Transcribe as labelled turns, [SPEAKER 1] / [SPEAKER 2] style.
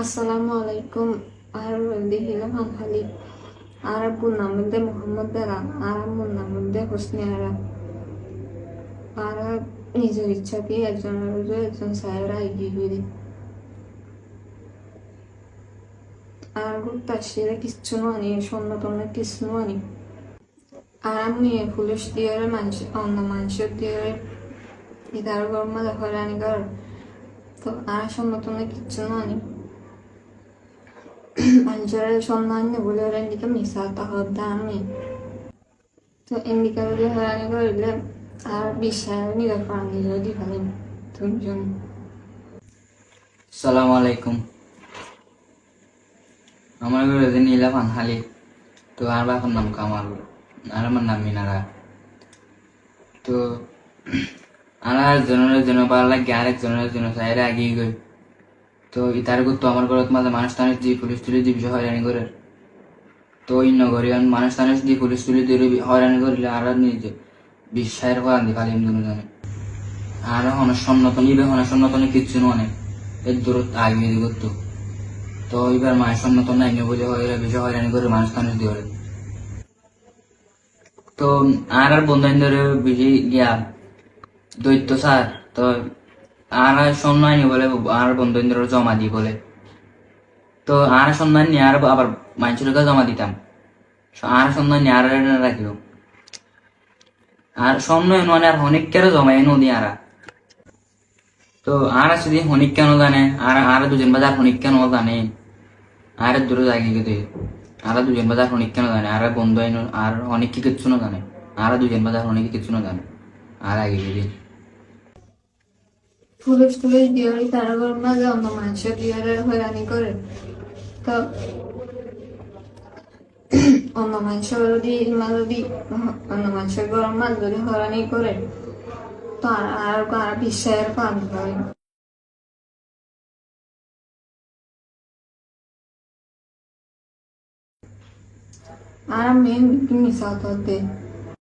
[SPEAKER 1] আসসালামু আলাইকুম। আর দেখিলাম হালি। আর আব্বুর নাম মধ্যে মোহাম্মদ দারা আর আম্মুর নাম মধ্যে হোসনি আরা। আর নিজের ইচ্ছা দিয়ে একজনের উপরে একজন সাহেবরা এগিয়ে গিয়ে আর গুরুত্ব আসলে কিচ্ছু নয় সন্ন্যতন্য কিচ্ছু নয় আর আমি পুলিশ দিয়ে মানুষ, অন্য মানুষের দিয়ে ইদার গরম হয়রানি কর তো আর সন্ন্যতন্য কিচ্ছু নয় মানুষের সন্ধান বলে ওরা এদিকে মিশা আমি তো এদিকে বলে হয়রানি করলে আর বিশ্বাস নিরাপদ যদি ফেলেন দুজন
[SPEAKER 2] সালাম আলাইকুম আমার ঘরে যে নীলা পানহালি তো আর বাবার নাম কামাল আর আমার নাম মিনারা তো আর একজনের জন্য ভালো লাগে আর একজনের জন্য সাইরে আগিয়ে গই তো ইতার তো আমার ঘরত মাঝে মানুষ টানুষ দিয়ে পুলিশ তুলি দিয়ে বিষয় হয়রানি করে তো অন্য নগরী মানুষ টানুষ দিয়ে পুলিশ তুলি দিয়ে হয়রানি করলে আর নিজে বিশ্বাসের করান দি খালি এমনি জানে আর অনেক সন্ন্যত নিবে অনেক সন্ন্যতন কিচ্ছু নয় এর দূরত্ব আগে দিয়ে করতো তো। এবার মায়ের নাই বলে হয় বিষয় হয়রানি করে মানুষ টানুষ দিয়ে তো আর আর বন্ধু ধরে বেশি গিয়া। দৈত্য স্যার তো আর সন্ন্যায় বলে, আর বন্ধু জমা দিই বলে। তো আর সন্ধান নিয়ে আর আবার মানুষের কাছে জমা দিতাম। আর সন্ধান নিয়ে আর রাখিও আর সময় মানে আর অনেক কেন জমাই নদী আরা। তো আর যদি হনিক কেন জানে, আর আর দুজন বাজার হনিক কেন জানে। আর দূরে জায়গা গিয়ে আর দুজন বাজার হনিক কেন জানে, আর বন্ধু আর অনেক কি কিচ্ছু না জানে। আর দুজন বাজার অনেক কিচ্ছু না জানে। আর আগে গিয়ে
[SPEAKER 1] পুলিশ টুলিশ দিয়ে তারা গরম মাঝে অন্য মানুষের দিয়ে হয়রানি করে। তো অন্য মানুষের যদি যদি অন্য মানুষের গরম মাছ যদি হয়রানি করে। তো আর আর বিশ্বাসের পান হয় আর আমি মিশা হতে